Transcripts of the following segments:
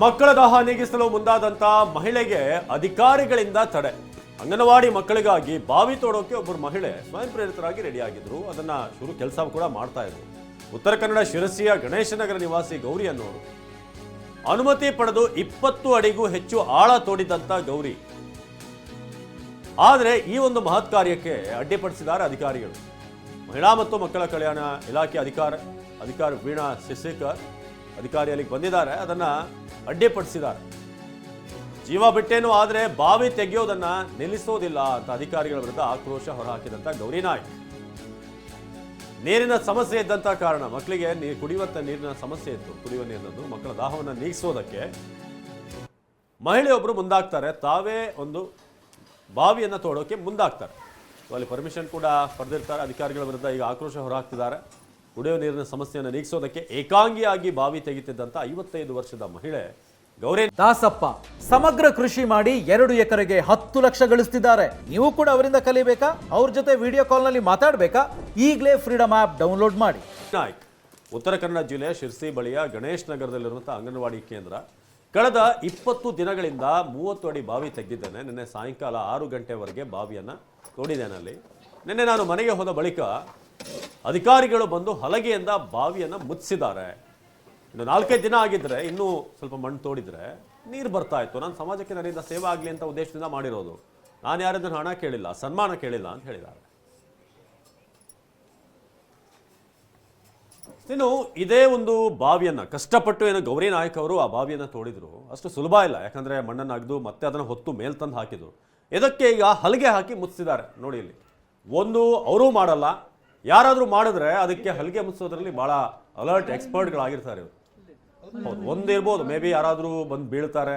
ಮಕ್ಕಳ ದಾಹ ನೀಗಿಸಲು ಮುಂದಾದಂತ ಮಹಿಳೆಗೆ ಅಧಿಕಾರಿಗಳಿಂದ ತಡೆ. ಅಂಗನವಾಡಿ ಮಕ್ಕಳಿಗಾಗಿ ಬಾವಿ ತೋಡೋಕೆ ಒಬ್ಬರು ಮಹಿಳೆ ಸ್ವಯಂ ಪ್ರೇರಿತರಾಗಿ ರೆಡಿಯಾಗಿದ್ರು. ಅದನ್ನ ಶುರು ಕೆಲಸ ಕೂಡ ಮಾಡ್ತಾ ಇದ್ರು. ಉತ್ತರ ಕನ್ನಡ ಶಿರಸಿಯ ಗಣೇಶನಗರ ನಿವಾಸಿ ಗೌರಿ ಅನ್ನೋರು. ಅನುಮತಿ ಪಡೆದು ಇಪ್ಪತ್ತು ಅಡಿಗೂ ಹೆಚ್ಚು ಆಳ ತೋಡಿದಂತ ಗೌರಿ. ಆದರೆ ಈ ಒಂದು ಮಹತ್ ಕಾರ್ಯಕ್ಕೆ ಅಡ್ಡಿಪಡಿಸಿದ್ದಾರೆ ಅಧಿಕಾರಿಗಳು. ಮಹಿಳಾ ಮತ್ತು ಮಕ್ಕಳ ಕಲ್ಯಾಣ ಇಲಾಖೆ ಅಧಿಕಾರ, ಅಧಿಕಾರಿ ವೀಣಾ ಸಿಸೇಕರ್ ಅಧಿಕಾರಿ ಅಲ್ಲಿಗೆ ಬಂದಿದ್ದಾರೆ. ಅದನ್ನ ಅಡ್ಡಿಪಡಿಸಿದ್ದಾರೆ. ಜೀವ ಬಿಟ್ಟೇನು ಆದರೆ ಬಾವಿ ತೆಗೆಯೋದನ್ನ ನಿಲ್ಲಿಸೋದಿಲ್ಲ ಅಂತ ಅಧಿಕಾರಿಗಳ ವಿರುದ್ಧ ಆಕ್ರೋಶ ಹೊರಹಾಕಿದಂತ ಗೌರಿ ನಾಯ್ಕ್. ನೀರಿನ ಸಮಸ್ಯೆ ಇದ್ದಂತ ಕಾರಣ ಮಕ್ಕಳಿಗೆ ನೀರು ಕುಡಿಯುವಂತ ನೀರಿನ ಸಮಸ್ಯೆ ಇತ್ತು. ಕುಡಿಯುವ ನೀರಿನದ್ದು ಮಕ್ಕಳ ದಾಹವನ್ನು ನೀಗಿಸೋದಕ್ಕೆ ಮಹಿಳೆಯೊಬ್ಬರು ಮುಂದಾಗ್ತಾರೆ. ತಾವೇ ಒಂದು ಬಾವಿಯನ್ನು ತೋಡೋಕೆ ಮುಂದಾಗ್ತಾರೆ. ಅಲ್ಲಿ ಪರ್ಮಿಷನ್ ಕೂಡ ಪಡೆದಿರ್ತಾರೆ. ಅಧಿಕಾರಿಗಳ ವಿರುದ್ಧ ಈಗ ಆಕ್ರೋಶ ಹೊರಹಾಕ್ತಿದ್ದಾರೆ. ಕುಡಿಯುವ ನೀರಿನ ಸಮಸ್ಯೆಯನ್ನು ನೀಗಿಸೋದಕ್ಕೆ ಏಕಾಂಗಿಯಾಗಿ ಬಾವಿ ತೆಗೆತಿದ್ದಂಥ ಐವತ್ತೈದು ವರ್ಷದ ಮಹಿಳೆ ಗೌರಿ ದಾಸಪ್ಪ ಸಮಗ್ರ ಕೃಷಿ ಮಾಡಿ ಎರಡು ಎಕರೆಗೆ ಹತ್ತು ಲಕ್ಷ ಗಳಿಸ್ತಿದ್ದಾರೆ. ನೀವು ಕೂಡ ಅವರಿಂದ ಕಲಿಬೇಕಾ? ಅವ್ರ ಜೊತೆ ವಿಡಿಯೋ ಕಾಲ್ನಲ್ಲಿ ಮಾತಾಡಬೇಕಾ? ಈಗಲೇ ಫ್ರೀಡಮ್ ಆ್ಯಪ್ ಡೌನ್ಲೋಡ್ ಮಾಡಿ. ನಾಯ್ಕ್ ಉತ್ತರ ಕನ್ನಡ ಜಿಲ್ಲೆಯ ಶಿರ್ಸಿ ಬಳಿಯ ಗಣೇಶ್ ನಗರದಲ್ಲಿರುವಂಥ ಅಂಗನವಾಡಿ ಕೇಂದ್ರ. ಕಳೆದ ಇಪ್ಪತ್ತು ದಿನಗಳಿಂದ ಮೂವತ್ತು ಅಡಿ ಬಾವಿ ತೆಗೆದಿದ್ದೇನೆ. ನಿನ್ನೆ ಸಾಯಂಕಾಲ ಆರು ಗಂಟೆವರೆಗೆ ಬಾವಿಯನ್ನು ನೋಡಿದ್ದೇನೆ ಅಲ್ಲಿ. ನಿನ್ನೆ ನಾನು ಮನೆಗೆ ಹೋದ ಬಳಿಕ ಅಧಿಕಾರಿಗಳು ಬಂದು ಹಲಗೆಯಿಂದ ಬಾವಿಯನ್ನು ಮುಚ್ಚಿದ್ದಾರೆ. ಇನ್ನು ನಾಲ್ಕೈದು ದಿನ ಆಗಿದ್ರೆ, ಇನ್ನೂ ಸ್ವಲ್ಪ ಮಣ್ಣು ತೋಡಿದ್ರೆ ನೀರು ಬರ್ತಾ ಇತ್ತು. ನಾನು ಸಮಾಜಕ್ಕೆ ನನ್ನಿಂದ ಸೇವೆ ಆಗಲಿ ಅಂತ ಉದ್ದೇಶದಿಂದ ಮಾಡಿರೋದು. ನಾನು ಯಾರದನ್ನು ಹಣ ಕೇಳಿಲ್ಲ, ಸನ್ಮಾನ ಕೇಳಿಲ್ಲ ಅಂತ ಹೇಳಿದ್ದಾರೆ. ಇನ್ನು ಇದೇ ಒಂದು ಬಾವಿಯನ್ನು, ಕಷ್ಟಪಟ್ಟು ಏನು ಗೌರಿ ನಾಯಕ್ ಅವರು ಆ ಬಾವಿಯನ್ನು ತೋಡಿದ್ರು, ಅಷ್ಟು ಸುಲಭ ಇಲ್ಲ. ಯಾಕಂದ್ರೆ ಮಣ್ಣನ್ನು ಅಗ್ದು, ಮತ್ತೆ ಅದನ್ನು ಹೊತ್ತು ಮೇಲ್ ತಂದು ಹಾಕಿದ್ರು. ಇದಕ್ಕೆ ಈಗ ಹಲಗೆ ಹಾಕಿ ಮುಚ್ಚಿದ್ದಾರೆ. ನೋಡಿ ಇಲ್ಲಿ. ಒಂದು, ಅವರೂ ಮಾಡಲ್ಲ. ಯಾರಾದರೂ ಮಾಡಿದ್ರೆ ಅದಕ್ಕೆ ಹಲಗೆ ಮುಚ್ಚೋದ್ರಲ್ಲಿ ಭಾಳ ಅಲರ್ಟ್ ಎಕ್ಸ್ಪರ್ಟ್ಗಳಾಗಿರ್ತಾರೆ ಇವರು. ಹೌದು ಒಂದಿರ್ಬೋದು ಮೇ ಬಿ ಯಾರಾದರೂ ಬಂದು ಬೀಳ್ತಾರೆ.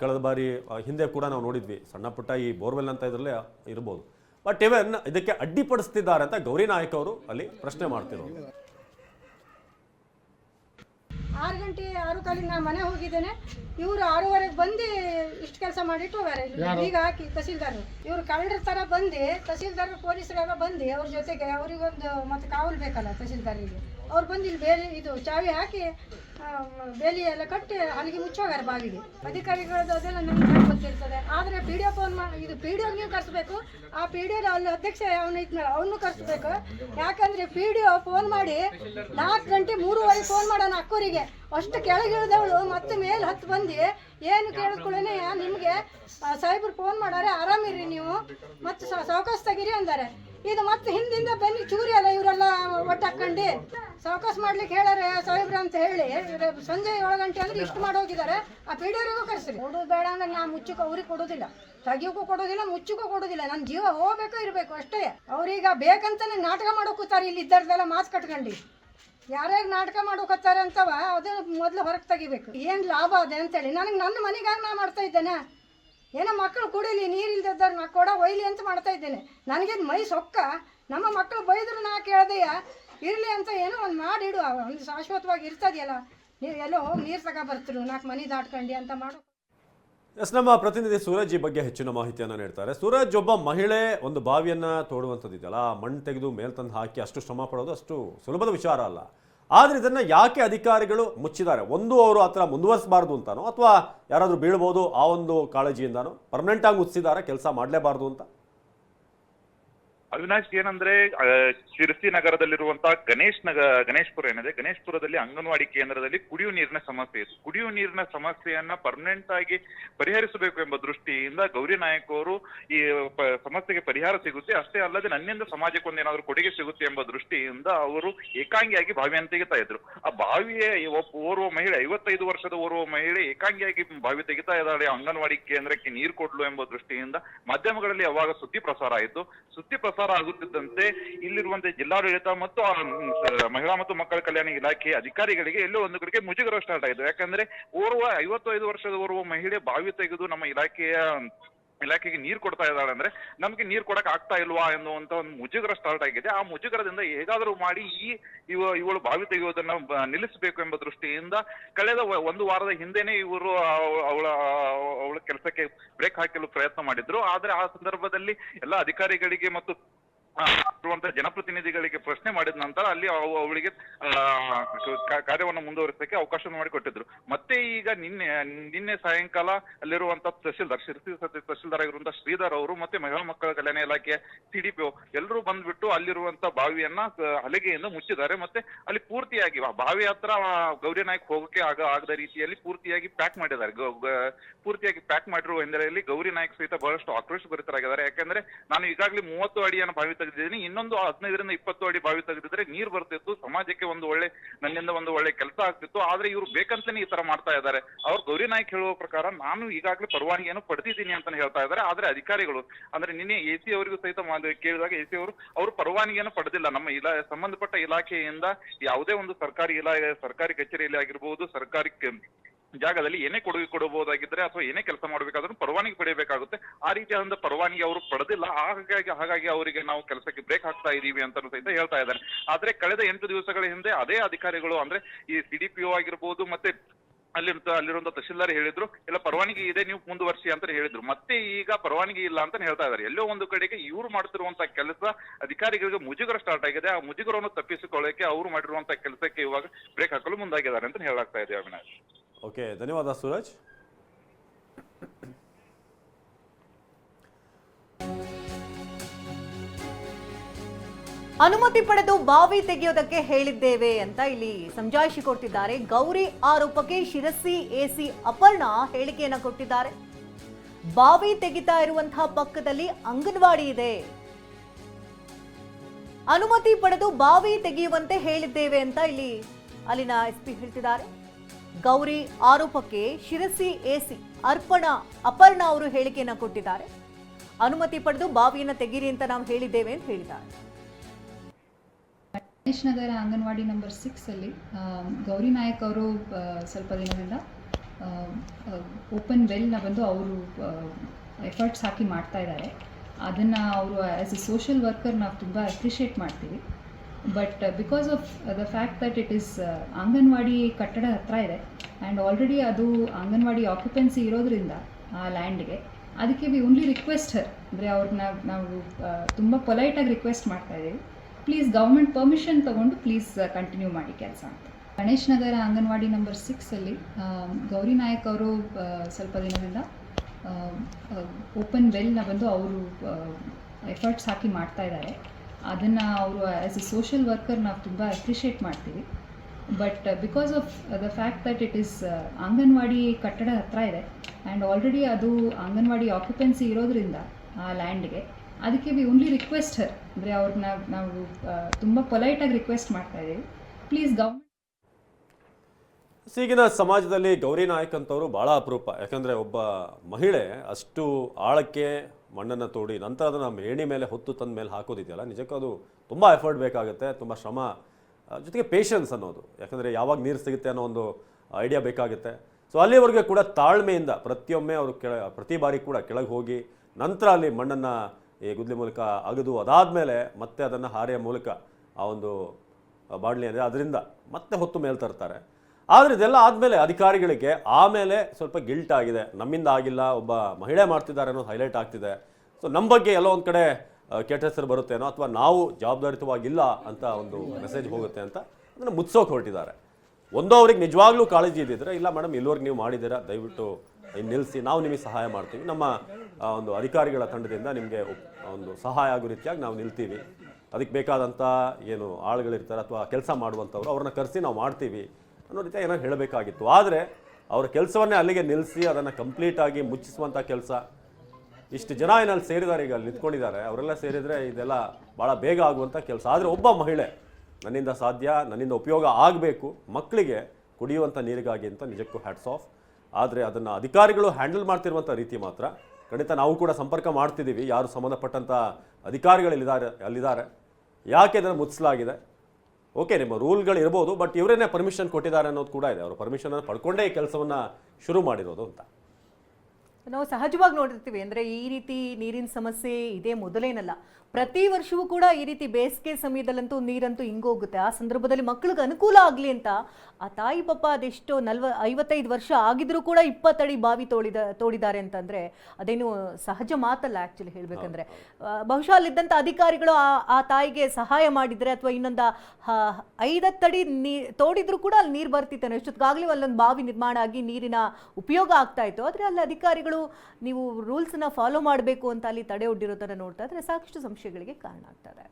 ಕಳೆದ ಬಾರಿ ಹಿಂದೆ ಕೂಡ ನಾವು ನೋಡಿದ್ವಿ. ಸಣ್ಣ ಪುಟ್ಟ ಈ ಬೋರ್ವೆಲ್ ಅಂತ ಇದರಲ್ಲೇ ಇರ್ಬೋದು. ಬಟ್ ಇವನ್ ಇದಕ್ಕೆ ಅಡ್ಡಿಪಡಿಸ್ತಿದ್ದಾರೆ ಅಂತ ಗೌರಿ ನಾಯಕ್ ಅವರು ಅಲ್ಲಿ ಪ್ರಶ್ನೆ ಮಾಡ್ತಿರೋದು. ಆರು ಗಂಟೆ ಆರು ಕಾಲಿಗೆ ನಾನು ಮನೆ ಹೋಗಿದ್ದೇನೆ. ಇವರು ಆರೂವರೆಗೆ ಬಂದು ಇಷ್ಟು ಕೆಲಸ ಮಾಡಿಟ್ಟು ಹೋಗಾರೆ ಈಗ ಹಾಕಿ ತಹಸೀಲ್ದಾರ್. ಇವರು ಕಳ್ಳರ ಥರ ಬಂದು ತಹಸೀಲ್ದಾರ್ ಪೊಲೀಸರೆಲ್ಲ ಬಂದು ಅವ್ರ ಜೊತೆಗೆ ಅವರಿಗೊಂದು ಮತ್ತೆ ಕಾವಲು ಬೇಕಲ್ಲ ತಹಸೀಲ್ದಾರಿಗೆ. ಅವ್ರು ಬಂದು ಇಲ್ಲಿ ಬೇಲಿ ಇದು ಚಾವಿ ಹಾಕಿ ಬೇಲಿ ಎಲ್ಲ ಕಟ್ಟಿ ಅಲ್ಲಿಗೆ ಮುಚ್ಚೋಗಾರೆ ಬಾವಿಗೆ. ಅಧಿಕಾರಿಗಳದ್ದು ಅದೆಲ್ಲ ನಮ್ಗೆ ಹೇಗೆ ಆದ್ರೆ ಪಿ ಡಿ ಒ ಫೋನ್ ಇದು ಪಿ ಡಿ ಒ ಕರೆಸ್ಬೇಕು. ಆ ಪಿ ಡಿ ಒ ಅಲ್ಲಿ ಅಧ್ಯಕ್ಷ ಅವನು ಇದ್ನಲ್ಲ ಅವನು ಕರೆಸ್ಬೇಕು. ಯಾಕಂದ್ರೆ ಪಿ ಡಿ ಒ ಫೋನ್ ಮಾಡಿ ನಾಲ್ಕು ಗಂಟೆ ಮೂರುವರೆ ಫೋನ್ ಮಾಡೋಣ ಅಕ್ಕೂರಿಗೆ. ಅಷ್ಟು ಕೆಳಗಿಳಿದವಳು, ಮತ್ತೆ ಮೇಲೆ ಹತ್ತು ಬಂದು. ಏನು ಕೇಳಿದ್ಕೊಳ್ಳೇನೆ ನಿಮಗೆ ಸಾಹೇಬ್ರು ಫೋನ್ ಮಾಡಾರೆ ಆರಾಮಿರಿ ನೀವು. ಮತ್ತೆ ಸಾವಕಾಶ ತೆಗೀರಿ ಅಂದಾರೆ. ಇದು ಮತ್ತೆ ಹಿಂದಿಂದ ಬನ್ನಿ ಚೂರಿ ಅಲ್ಲ, ಇವರೆಲ್ಲ ಒಟ್ಟಾಕೊಂಡು ಸಾವಕಾಶ ಮಾಡ್ಲಿಕ್ಕೆ ಹೇಳಾರೆ ಸಾಹೇಬ್ರ ಅಂತ ಹೇಳಿ ಸಂಜೆ ಏಳು ಗಂಟೆ ಅಂದ್ರೆ ಇಷ್ಟು ಮಾಡಿ ಹೋಗಿದ್ದಾರೆ. ಆ ಪೀಡಿಯವರಿಗೂ ಕರೆಸ್ರಿ. ಕೊಡೋದು ಬೇಡ ಅಂದ್ರೆ ನಾ ಮುಚ್ಚಕ್ಕೆ ಅವ್ರಿಗೆ ಕೊಡೋದಿಲ್ಲ. ತೆಗಿಯೋಕ್ಕೂ ಕೊಡೋದಿಲ್ಲ ಮುಚ್ಚಕ್ಕೂ ಕೊಡೋದಿಲ್ಲ. ನನ್ನ ಜೀವ ಹೋಗ್ಬೇಕು ಇರಬೇಕು ಅಷ್ಟೇ. ಅವ್ರೀಗ ಬೇಕಂತಾನೆ ನಾಟಕ ಮಾಡೋಕೂತಾರೆ ಇಲ್ಲಿ ಇದ್ದರ್ದೆಲ್ಲ ಮಾತು ಕಟ್ಕೊಂಡು. ಯಾರ್ಯಾರು ನಾಟಕ ಮಾಡೋಕತ್ತಾರೆ ಅಂತವ ಅದು ಮೊದಲು ಹೊರಗೆ ತೆಗಿಬೇಕು. ಏನು ಲಾಭ ಅದೇ ಅಂತೇಳಿ. ನನಗೆ ನನ್ನ ಮನೆಗಾಗಿ ನಾ ಮಾಡ್ತಾ ಇದ್ದೇನೆ? ಏನೋ ಮಕ್ಕಳು ಕುಡೀಲಿ ನೀರು ಇಲ್ದಿದ್ದವ್ರು ನಾ ಕೊಡ ಒಯ್ಲಿ ಅಂತ ಮಾಡ್ತಾ ಇದ್ದೇನೆ. ನನಗೇನು ಮೈ ಸೊಕ್ಕ? ನಮ್ಮ ಮಕ್ಕಳು ಬೈದ್ರು ನಾ ಕೇಳ್ದೆಯ? ಇರಲಿ ಅಂತ ಏನೋ ಒಂದು ಮಾಡಿಡು. ಒಂದು ಶಾಶ್ವತವಾಗಿ ಇರ್ತದೆಯಲ್ಲ ನೀವು ಎಲ್ಲೋ ಹೋಗಿ ನೀರು ತಗೋ ಬರ್ತಿರು. ನಾಲ್ಕು ಮನೆ ದಾಟ್ಕೊಂಡು ಅಂತ ಮಾಡು. ಎಸ್, ನಮ್ಮ ಪ್ರತಿನಿಧಿ ಸೂರಜ್ ಈ ಬಗ್ಗೆ ಹೆಚ್ಚಿನ ಮಾಹಿತಿಯನ್ನು ನೀಡ್ತಾರೆ. ಸೂರಜ್, ಒಬ್ಬ ಮಹಿಳೆ ಒಂದು ಬಾವಿಯನ್ನು ತೋಡುವಂಥದ್ದು ಇದೆಯಲ್ಲ ಮಣ್ಣು ತೆಗೆದು ಮೇಲ್ ತಂದು ಹಾಕಿ ಅಷ್ಟು ಶ್ರಮ ಪಡೋದು ಅಷ್ಟು ಸುಲಭದ ವಿಚಾರ ಅಲ್ಲ. ಆದ್ರೆ ಇದನ್ನು ಯಾಕೆ ಅಧಿಕಾರಿಗಳು ಮುಚ್ಚಿದ್ದಾರೆ? ಒಂದು ಅವರು ಆ ಥರ ಮುಂದುವರಿಸಬಾರ್ದು ಅಂತಾನೋ ಅಥವಾ ಯಾರಾದರೂ ಬೀಳ್ಬೋದು ಆ ಒಂದು ಕಾಳಜಿಯಿಂದನೋ? ಪರ್ಮನೆಂಟಾಗಿ ಮುಚ್ಚಿದ್ದಾರೆ ಕೆಲಸ ಮಾಡಲೇಬಾರ್ದು ಅಂತ? ಅವಿನಾಶ್ ಏನಂದ್ರೆ ಶಿರಸಿ ನಗರದಲ್ಲಿರುವಂತಹ ಗಣೇಶ್ ನಗ, ಗಣೇಶ್ಪುರ ಏನಿದೆ, ಗಣೇಶ್ಪುರದಲ್ಲಿ ಅಂಗನವಾಡಿ ಕೇಂದ್ರದಲ್ಲಿ ಕುಡಿಯುವ ನೀರಿನ ಸಮಸ್ಯೆ ಇತ್ತು. ಕುಡಿಯುವ ನೀರಿನ ಸಮಸ್ಯೆಯನ್ನ ಪರ್ಮನೆಂಟ್ ಆಗಿ ಪರಿಹರಿಸಬೇಕು ಎಂಬ ದೃಷ್ಟಿಯಿಂದ ಗೌರಿ ನಾಯಕ್ ಅವರು ಈ ಸಮಸ್ಯೆಗೆ ಪರಿಹಾರ ಸಿಗುತ್ತೆ. ಅಷ್ಟೇ ಅಲ್ಲದೆ ನನ್ನಿಂದ ಸಮಾಜಕ್ಕೊಂದು ಏನಾದ್ರು ಕೊಡುಗೆ ಸಿಗುತ್ತೆ ಎಂಬ ದೃಷ್ಟಿಯಿಂದ ಅವರು ಏಕಾಂಗಿಯಾಗಿ ಬಾವಿಯನ್ನು ತೆಗಿತಾ ಇದ್ರು. ಆ ಬಾವಿಯ ಓರ್ವ ಮಹಿಳೆ, ಐವತ್ತೈದು ವರ್ಷದ ಓರ್ವ ಮಹಿಳೆ ಏಕಾಂಗಿಯಾಗಿ ಬಾವಿ ತೆಗಿತಾ ಇದ್ದಾಳೆ, ಅಂಗನವಾಡಿ ಕೇಂದ್ರಕ್ಕೆ ನೀರು ಕೊಡ್ಲು ಎಂಬ ದೃಷ್ಟಿಯಿಂದ ಮಾಧ್ಯಮಗಳಲ್ಲಿ ಅವಾಗ ಸುದ್ದಿ ಪ್ರಸಾರ ಆಯಿತು. ಸುದ್ದಿ ಪ್ರಸಾರ ಆಗುತ್ತಿದ್ದಂತೆ ಇಲ್ಲಿರುವಂತೆ ಜಿಲ್ಲಾಡಳಿತ ಮತ್ತು ಮಹಿಳಾ ಮತ್ತು ಮಕ್ಕಳ ಕಲ್ಯಾಣ ಇಲಾಖೆ ಅಧಿಕಾರಿಗಳಿಗೆ ಎಲ್ಲೋ ಒಂದು ಕಡೆಗೆ ಮುಜುಗರ ಸ್ಟಾರ್ಟ್ ಆಯಿತು ಯಾಕಂದ್ರೆ ಓರ್ವ ಐವತ್ತೈದು ವರ್ಷದ ಓರ್ವ ಮಹಿಳೆ ಬಾವಿ ತೆಗೆದು ನಮ್ಮ ಇಲಾಖೆಯ, ಇಲಾಖೆಗೆ ನೀರು ಕೊಡ್ತಾ ಇದ್ದಾಳೆ ಅಂದ್ರೆ ನಮ್ಗೆ ನೀರು ಕೊಡಕ್ ಆಗ್ತಾ ಇಲ್ವಾ ಎನ್ನುವಂತ ಒಂದು ಮುಜುಗರ ಸ್ಟಾರ್ಟ್ ಆಗಿದೆ. ಆ ಮುಜುಗರದಿಂದ ಹೇಗಾದರೂ ಮಾಡಿ ಈ, ಇವ, ಇವಳು ಬಾವಿ ತೆಗೆಯುವುದನ್ನ ನಿಲ್ಲಿಸಬೇಕು ಎಂಬ ದೃಷ್ಟಿಯಿಂದ ಕಳೆದ ಒಂದು ವಾರದ ಹಿಂದೆನೆ ಇವರು ಅವಳ ಕೆಲಸಕ್ಕೆ ಬ್ರೇಕ್ ಹಾಕಲು ಪ್ರಯತ್ನ ಮಾಡಿದ್ರು. ಆದ್ರೆ ಆ ಸಂದರ್ಭದಲ್ಲಿ ಎಲ್ಲ ಅಧಿಕಾರಿಗಳಿಗೆ ಮತ್ತು ಆ, ಇರುವಂತ ಜನಪ್ರತಿನಿಧಿಗಳಿಗೆ ಪ್ರಶ್ನೆ ಮಾಡಿದ ನಂತರ ಅಲ್ಲಿ ಅವ- ಅವಳಿಗೆ ಕಾರ್ಯವನ್ನು ಮುಂದುವರಿಸಕ್ಕೆ ಅವಕಾಶ ಮಾಡಿಕೊಟ್ಟಿದ್ರು. ಮತ್ತೆ ಈಗ ನಿನ್ನೆ ನಿನ್ನೆ ಸಾಯಂಕಾಲ ಅಲ್ಲಿರುವಂತಹ ತಹಶೀಲ್ದಾರ್ ಶಿರಸಿ ತಹಶೀಲ್ದಾರ್ ಆಗಿರುವಂತಹ ಶ್ರೀಧರ್ ಅವರು ಮತ್ತೆ ಮಹಿಳಾ ಮಕ್ಕಳ ಕಲ್ಯಾಣ ಇಲಾಖೆ ಸಿಡಿಪಿಒ ಎಲ್ಲರೂ ಬಂದ್ಬಿಟ್ಟು ಅಲ್ಲಿರುವಂತ ಬಾವಿಯನ್ನ ಹಲಗೆಯಿಂದ ಮುಚ್ಚಿದ್ದಾರೆ. ಮತ್ತೆ ಅಲ್ಲಿ ಪೂರ್ತಿಯಾಗಿ ಬಾವಿ ಹತ್ರ ಗೌರಿ ನಾಯಕ್ ಹೋಗಕ್ಕೆ ಆಗ ಆಗದ ರೀತಿಯಲ್ಲಿ ಪೂರ್ತಿಯಾಗಿ ಪ್ಯಾಕ್ ಮಾಡಿದ್ದಾರೆ. ಪೂರ್ತಿಯಾಗಿ ಪ್ಯಾಕ್ ಮಾಡಿರುವ ಹಿನ್ನೆಲೆಯಲ್ಲಿ ಗೌರಿ ನಾಯಕ್ ಸಹಿತ ಬಹಳಷ್ಟು ಆಕ್ರೋಶಭರಿತರಾಗಿದ್ದಾರೆ ಯಾಕಂದ್ರೆ ನಾನು ಈಗಾಗಲೇ ಮೂವತ್ತು ಅಡಿಯನ್ನು ಬಾವಿ ತೆಗೆದಿದ್ದೀನಿ. ಇನ್ನೊಂದು ಹದಿನೈದರಿಂದ ಇಪ್ಪತ್ತು ಅಡಿ ಬಾವಿ ತೆಗೆದಿದ್ರೆ ನೀರು ಬರ್ತಿತ್ತು, ಸಮಾಜಕ್ಕೆ ಒಂದು ಒಳ್ಳೆ ನನ್ನಿಂದ ಒಂದು ಒಳ್ಳೆ ಕೆಲಸ ಆಗ್ತಿತ್ತು. ಆದ್ರೆ ಇವರು ಬೇಕಂತಾನೆ ಈ ತರ ಮಾಡ್ತಾ ಇದ್ದಾರೆ. ಅವ್ರು ಗೌರಿ ನಾಯ್ಕ ಹೇಳುವ ಪ್ರಕಾರ ನಾನು ಈಗಾಗಲೇ ಪರವಾನಗಿಯನ್ನು ಪಡೆದಿದ್ದೀನಿ ಅಂತ ಹೇಳ್ತಾ ಇದ್ದಾರೆ. ಆದ್ರೆ ಅಧಿಕಾರಿಗಳು ಅಂದ್ರೆ ನಿನ್ನೆ ಎ ಸಿ ಅವರಿಗೂ ಸಹಿತ ಕೇಳಿದಾಗ ಎ ಸಿ ಅವರು ಅವರು ಪರವಾನಗಿಯನ್ನು ಪಡೆದಿಲ್ಲ. ನಮ್ಮ ಇಲಾ ಸಂಬಂಧಪಟ್ಟ ಇಲಾಖೆಯಿಂದ ಯಾವುದೇ ಒಂದು ಸರ್ಕಾರಿ ಇಲಾ ಸರ್ಕಾರಿ ಕಚೇರಿಯಲ್ಲಿ ಆಗಿರ್ಬಹುದು ಸರ್ಕಾರಿ ಜಾಗದಲ್ಲಿ ಏನೇ ಕೊಡುಗೆ ಕೊಡಬಹುದಾಗಿದ್ರೆ ಅಥವಾ ಏನೇ ಕೆಲಸ ಮಾಡಬೇಕಾದ್ರೂ ಪರವಾನಗಿ ಪಡೆಯಬೇಕಾಗುತ್ತೆ. ಆ ರೀತಿಯಾದಂತ ಪರವಾನಗಿ ಅವರು ಪಡೆದಿಲ್ಲ. ಹಾಗಾಗಿ ಹಾಗಾಗಿ ಅವರಿಗೆ ನಾವು ಕೆಲಸಕ್ಕೆ ಬ್ರೇಕ್ ಹಾಕ್ತಾ ಇದೀವಿ ಅಂತ ಸಹಿತ ಹೇಳ್ತಾ ಇದ್ದಾರೆ. ಆದ್ರೆ ಕಳೆದ ಎಂಟು ದಿವಸಗಳ ಹಿಂದೆ ಅದೇ ಅಧಿಕಾರಿಗಳು, ಅಂದ್ರೆ ಈ ಸಿಡಿಪಿಒ ಆಗಿರ್ಬೋದು ಮತ್ತೆ ಅಲ್ಲಿರುವಂತ ಅಲ್ಲಿರುವಂತ ತಹಶೀಲ್ದಾರ್ ಹೇಳಿದ್ರು, ಇಲ್ಲ, ಪರವಾನಗಿ ಇದೆ, ನೀವು ಮುಂದುವರಿಸಿ ಅಂತ ಹೇಳಿದ್ರು. ಮತ್ತೆ ಈಗ ಪರವಾನಗಿ ಇಲ್ಲ ಅಂತ ಹೇಳ್ತಾ ಇದ್ದಾರೆ. ಎಲ್ಲೋ ಒಂದು ಕಡೆಗೆ ಇವ್ರು ಮಾಡ್ತಿರುವಂತಹ ಕೆಲಸ ಅಧಿಕಾರಿಗಳಿಗೆ ಮುಜುಗರ ಸ್ಟಾರ್ಟ್ ಆಗಿದೆ. ಆ ಮುಜುಗರವನ್ನು ತಪ್ಪಿಸಿಕೊಳ್ಳಕ್ಕೆ ಅವರು ಮಾಡಿರುವಂತಹ ಕೆಲಸಕ್ಕೆ ಇವಾಗ ಬ್ರೇಕ್ ಹಾಕಲು ಮುಂದಾಗಿದ್ದಾರೆ ಅಂತ ಹೇಳಾಗ್ತಾ ಇದೆ ಅವಿನಾಶ್. ಓಕೆ ಧನ್ಯವಾದ ಸೂರಜ್ ಅನುಮತಿ ಪಡೆದು ಬಾವಿ ತೆಗೆಯೋದಕ್ಕೆ ಹೇಳಿದ್ದೇವೆ ಅಂತ ಇಲ್ಲಿ ಸಮಜಾಯಿಷಿ ಕೊಟ್ಟಿದ್ದಾರೆ ಗೌರಿ ಆರೋಪಕ್ಕೆ ಶಿರಸಿ ಎಸಿ ಅಪರ್ಣ ಹೇಳಿಕೆಯನ್ನ ಕೊಟ್ಟಿದ್ದಾರೆ. ಬಾವಿ ತೆಗಿತಾ ಇರುವಂತಹ ಪಕ್ಕದಲ್ಲಿ ಅಂಗನವಾಡಿ ಇದೆ. ಅನುಮತಿ ಪಡೆದು ಬಾವಿ ತೆಗೆಯುವಂತೆ ಹೇಳಿದ್ದೇವೆ ಅಂತ ಇಲ್ಲಿ ಅಲ್ಲಿನ ಎಸ್ ಪಿ ಹೇಳ್ತಿದ್ದಾರೆ. ಗೌರಿ ಆರೋಪಕ್ಕೆ ಶಿರಸಿ ಎಸಿ ಅರ್ಪಣ, ಅಪರ್ಣ ಅವರು ಹೇಳಿಕೆಯನ್ನು ಕೊಟ್ಟಿದ್ದಾರೆ. ಅನುಮತಿ ಪಡೆದು ಬಾವಿಯನ್ನು ತೆಗೀರಿ ಅಂತ ನಾವು ಹೇಳಿದ್ದೇವೆ ಅಂತ ಹೇಳಿದ್ದಾರೆ. ಗಣೇಶ್ ನಗರ ಅಂಗನವಾಡಿ ನಂಬರ್ ಸಿಕ್ಸ್ ಅಲ್ಲಿ ಗೌರಿ ನಾಯಕ್ ಅವರು ಸ್ವಲ್ಪ ದಿನದಿಂದ ಓಪನ್ ವೆಲ್ನ ಬಂದು ಅವರು ಎಫರ್ಟ್ಸ್ ಹಾಕಿ ಮಾಡ್ತಾ ಇದ್ದಾರೆ. ಅದನ್ನು ಅವರು ಆ್ಯಸ್ ಎ ಸೋಷಿಯಲ್ ವರ್ಕರ್ ನಾವು ತುಂಬ ಅಪ್ರಿಷಿಯೇಟ್ ಮಾಡ್ತೀವಿ. But because of the fact that it is anganwadi ಕಟ್ಟಡ ಹತ್ರ ಇದೆ ಆ್ಯಂಡ್ ಆಲ್ರೆಡಿ ಅದು ಅಂಗನವಾಡಿ ಆಕ್ಯುಪೆನ್ಸಿ ಇರೋದ್ರಿಂದ ಆ ಲ್ಯಾಂಡ್ಗೆ ಅದಕ್ಕೆ ವಿ ಓನ್ಲಿ ರಿಕ್ವೆಸ್ಟ್ ಹರ್ ಅಂದರೆ ಅವ್ರನ್ನ ನಾವು ತುಂಬ ಪೊಲೈಟಾಗಿ ರಿಕ್ವೆಸ್ಟ್ ಮಾಡ್ತಾ ಇದ್ದೀವಿ. ಪ್ಲೀಸ್ ಗೌರ್ಮೆಂಟ್ ಪರ್ಮಿಷನ್ ತೊಗೊಂಡು ಪ್ಲೀಸ್ ಕಂಟಿನ್ಯೂ ಮಾಡಿ ಕೆಲಸ ಅಂತ. ಗಣೇಶ್ ನಗರ ಅಂಗನವಾಡಿ ನಂಬರ್ ಸಿಕ್ಸಲ್ಲಿ ಗೌರಿ ನಾಯಕ್ ಅವರು ಸ್ವಲ್ಪ ದಿನದಿಂದ ಓಪನ್ ವೆಲ್ನ ಬಂದು ಅವರು ಎಫರ್ಟ್ಸ್ ಹಾಕಿ ಮಾಡ್ತಾ ಇದ್ದಾರೆ. ಅದನ್ನು ಅವರು ಆ್ಯಸ್ ಎ ಸೋಷಿಯಲ್ ವರ್ಕರ್ ನಾವು ತುಂಬ ಅಪ್ರಿಷಿಯೇಟ್ ಮಾಡ್ತೀವಿ. But because of the fact that it is anganwadi ಕಟ್ಟಡ ಹತ್ರ ಇದೆ ಆ್ಯಂಡ್ ಆಲ್ರೆಡಿ ಅದು ಅಂಗನವಾಡಿ ಆಕ್ಯುಪೆನ್ಸಿ ಇರೋದ್ರಿಂದ ಆ ಲ್ಯಾಂಡ್ಗೆ ಅದಕ್ಕೆ ವಿ ಓನ್ಲಿ ರಿಕ್ವೆಸ್ಟ್ ಹರ್ ಅಂದರೆ ಅವ್ರನ್ನ ನಾವು ತುಂಬ ಪೊಲೈಟಾಗಿ ರಿಕ್ವೆಸ್ಟ್ ಮಾಡ್ತಾ ಇದ್ದೀವಿ ಪ್ಲೀಸ್ ಗೌರ್ಮೆಂಟ್ ಈಗಿನ ಸಮಾಜದಲ್ಲಿ ಗೌರಿ ನಾಯಕ್ ಅಂತವರು ಭಾಳ ಅಪರೂಪ. ಯಾಕಂದರೆ ಒಬ್ಬ ಮಹಿಳೆ ಅಷ್ಟು ಆಳಕ್ಕೆ ಮಣ್ಣನ್ನು ತೋಡಿ ನಂತರ ಅದನ್ನು ಮೇಣಿ ಮೇಲೆ ಹೊತ್ತು ತಂದ ಮೇಲೆ ಹಾಕೋದಿದೆಯಲ್ಲ, ನಿಜಕ್ಕೂ ಅದು ತುಂಬ ಎಫರ್ಟ್ ಬೇಕಾಗುತ್ತೆ, ತುಂಬ ಶ್ರಮ ಜೊತೆಗೆ ಪೇಷನ್ಸ್ ಅನ್ನೋದು. ಯಾಕಂದರೆ ಯಾವಾಗ ನೀರು ಸಿಗುತ್ತೆ ಅನ್ನೋ ಒಂದು ಐಡಿಯಾ ಬೇಕಾಗುತ್ತೆ. ಸೊ ಅಲ್ಲಿವರೆಗೆ ಕೂಡ ತಾಳ್ಮೆಯಿಂದ ಪ್ರತಿಯೊಮ್ಮೆ ಅವರು ಕೆಳ, ಪ್ರತಿ ಬಾರಿ ಕೂಡ ಕೆಳಗೆ ಹೋಗಿ ನಂತರ ಅಲ್ಲಿ ಮಣ್ಣನ್ನು ಈ ಗುದ್ಲಿ ಮೂಲಕ ಅಗದು ಅದಾದಮೇಲೆ ಮತ್ತೆ ಅದನ್ನು ಹಾರೆಯ ಮೂಲಕ ಆ ಒಂದು ಬಾಡ್ಲಿ ಅಂದರೆ ಅದರಿಂದ ಮತ್ತೆ ಹೊತ್ತು ಮೇಲೆ ತರ್ತಾರೆ. ಆದರೆ ಇದೆಲ್ಲ ಆದಮೇಲೆ ಅಧಿಕಾರಿಗಳಿಗೆ ಆಮೇಲೆ ಸ್ವಲ್ಪ ಗಿಲ್ಟ್ ಆಗಿದೆ. ನಮ್ಮಿಂದ ಆಗಿಲ್ಲ, ಒಬ್ಬ ಮಹಿಳೆ ಮಾಡ್ತಿದ್ದಾರೆ ಅನ್ನೋದು ಹೈಲೈಟ್ ಆಗ್ತಿದೆ. ಸೊ ನಮ್ಮ ಬಗ್ಗೆ ಎಲ್ಲೋ ಒಂದು ಕಡೆ ಕೆಟ್ಟ ಹೆಸರು ಬರುತ್ತೇನೋ ಅಥವಾ ನಾವು ಜವಾಬ್ದಾರಿತವಾಗಿಲ್ಲ ಅಂತ ಒಂದು ಮೆಸೇಜ್ ಹೋಗುತ್ತೆ ಅಂತ ಅದನ್ನು ಮುಚ್ಚೋಕೆ ಹೊರಟಿದ್ದಾರೆ. ಒಂದೋ ಅವ್ರಿಗೆ ನಿಜವಾಗ್ಲೂ ಕಾಳಜಿ ಇದ್ದಿದ್ರೆ, ಇಲ್ಲ ಮೇಡಮ್ ಇಲ್ಲಿವರೆಗೆ ನೀವು ಮಾಡಿದ್ದೀರಾ? ದಯವಿಟ್ಟು ಇನ್ನು ನಿಲ್ಲಿಸಿ ನಾವು ನಿಮಗೆ ಸಹಾಯ ಮಾಡ್ತೀವಿ. ನಮ್ಮ ಒಂದು ಅಧಿಕಾರಿಗಳ ತಂಡದಿಂದ ನಿಮಗೆ ಒಂದು ಸಹಾಯ ಆಗೋ ರೀತಿಯಾಗಿ ನಾವು ನಿಲ್ತೀವಿ. ಅದಕ್ಕೆ ಬೇಕಾದಂಥ ಏನು ಆಳುಗಳಿರ್ತಾರೆ ಅಥವಾ ಕೆಲಸ ಮಾಡುವಂಥವ್ರು ಅವ್ರನ್ನ ಕರೆಸಿ ನಾವು ಮಾಡ್ತೀವಿ. ಅನ್ನೋ ರೀತಿ ಏನೋ ಹೇಳಬೇಕಾಗಿತ್ತು. ಆದರೆ ಅವರ ಕೆಲಸವನ್ನೇ ಅಲ್ಲಿಗೆ ನಿಲ್ಲಿಸಿ ಅದನ್ನು ಕಂಪ್ಲೀಟಾಗಿ ಮುಚ್ಚಿಸುವಂಥ ಕೆಲಸ. ಇಷ್ಟು ಜನ ಏನಲ್ಲಿ ಸೇರಿದ್ದಾರೆ, ಈಗ ಅಲ್ಲಿ ನಿಂತ್ಕೊಂಡಿದ್ದಾರೆ. ಅವರೆಲ್ಲ ಸೇರಿದರೆ ಇದೆಲ್ಲ ಭಾಳ ಬೇಗ ಆಗುವಂಥ ಕೆಲಸ. ಆದರೆ ಒಬ್ಬ ಮಹಿಳೆ ನನ್ನಿಂದ ಸಾಧ್ಯ, ನನ್ನಿಂದ ಉಪಯೋಗ ಆಗಬೇಕು. ಮಕ್ಕಳಿಗೆ ಕುಡಿಯುವಂಥ ನೀರಿಗಾಗಿ ಅಂತ ನಿಜಕ್ಕೂ ಹ್ಯಾಟ್ಸ್ ಆಫ್ ಆದರೆ ಅದನ್ನು ಅಧಿಕಾರಿಗಳು ಹ್ಯಾಂಡಲ್ ಮಾಡ್ತಿರುವಂಥ ರೀತಿ ಮಾತ್ರ. ಖಂಡಿತ ನಾವು ಕೂಡ ಸಂಪರ್ಕ ಮಾಡ್ತಿದ್ದೀವಿ. ಯಾರು ಸಂಬಂಧಪಟ್ಟಂಥ ಅಧಿಕಾರಿಗಳಿದ್ದಾರೆ ಅಲ್ಲಿದ್ದಾರೆ. ಯಾಕೆ ಇದನ್ನು ಮುಚ್ಚಲಾಗಿದೆ ಓಕೆ ನಿಮ್ಮ ರೂಲ್ಗಳು ಇರ್ಬೋದು ಬಟ್ ಇವರೇನೇ ಪರ್ಮಿಷನ್ ಕೊಟ್ಟಿದ್ದಾರೆ ಅನ್ನೋದು ಕೂಡ ಇದೆ. ಅವರು ಪರ್ಮಿಷನನ್ನು ಪಡ್ಕೊಂಡೇ ಈ ಕೆಲಸವನ್ನು ಶುರು ಮಾಡಿರೋದು ಅಂತ. ನಾವು ಸಹಜವಾಗಿ ನೋಡಿರ್ತೀವಿ ಅಂದ್ರೆ ಈ ರೀತಿ ನೀರಿನ ಸಮಸ್ಯೆ ಇದೇ ಮೊದಲೇನಲ್ಲ. ಪ್ರತಿ ವರ್ಷವೂ ಕೂಡ ಈ ರೀತಿ ಬೇಸಿಗೆ ಸಮಯದಲ್ಲಂತೂ ನೀರಂತೂ ಹಿಂಗೋಗುತ್ತೆ ಆ ಸಂದರ್ಭದಲ್ಲಿ ಮಕ್ಕಳಿಗೆ ಅನುಕೂಲ ಆಗಲಿ ಅಂತ ಆ ತಾಯಿ ಪಾಪ ಅದೆಷ್ಟೋ ನಲ್ವ ಐವತ್ತೈದು ವರ್ಷ ಆಗಿದ್ರೂ ಕೂಡ ಇಪ್ಪತ್ತಡಿ ಬಾವಿ ತೋಡಿದ ತೋಡಿದ್ದಾರೆ ಅಂತಂದ್ರೆ ಅದೇನು ಸಹಜ ಮಾತಲ್ಲ ಆ್ಯಕ್ಚುಲಿ ಹೇಳ್ಬೇಕಂದ್ರೆ. ಬಹುಶಃ ಅಲ್ಲಿದ್ದಂಥ ಅಧಿಕಾರಿಗಳು ಆ ಆ ತಾಯಿಗೆ ಸಹಾಯ ಮಾಡಿದ್ರೆ ಅಥವಾ ಇನ್ನೊಂದು ಐದತ್ತಡಿ ನೀ ತೋಡಿದ್ರು ಕೂಡ ಅಲ್ಲಿ ನೀರು ಬರ್ತಿತ್ತಾನೆ. ಎಷ್ಟೊತ್ತಿಗಾಗಲೇ ಅಲ್ಲೊಂದು ಬಾವಿ ನಿರ್ಮಾಣ ಆಗಿ ನೀರಿನ ಉಪಯೋಗ ಆಗ್ತಾ ಇತ್ತು. ಆದರೆ ಅಲ್ಲಿ ಅಧಿಕಾರಿಗಳು ನೀವು ರೂಲ್ಸ್ನ ಫಾಲೋ ಮಾಡಬೇಕು ಅಂತ ಅಲ್ಲಿ ತಡೆ ಒಡ್ಡಿರೋದನ್ನು ನೋಡ್ತಾ ಇದ್ರೆ ಸಾಕಷ್ಟು ಸಂಶಯಗಳಿಗೆ ಕಾರಣ ಆಗ್ತದೆ.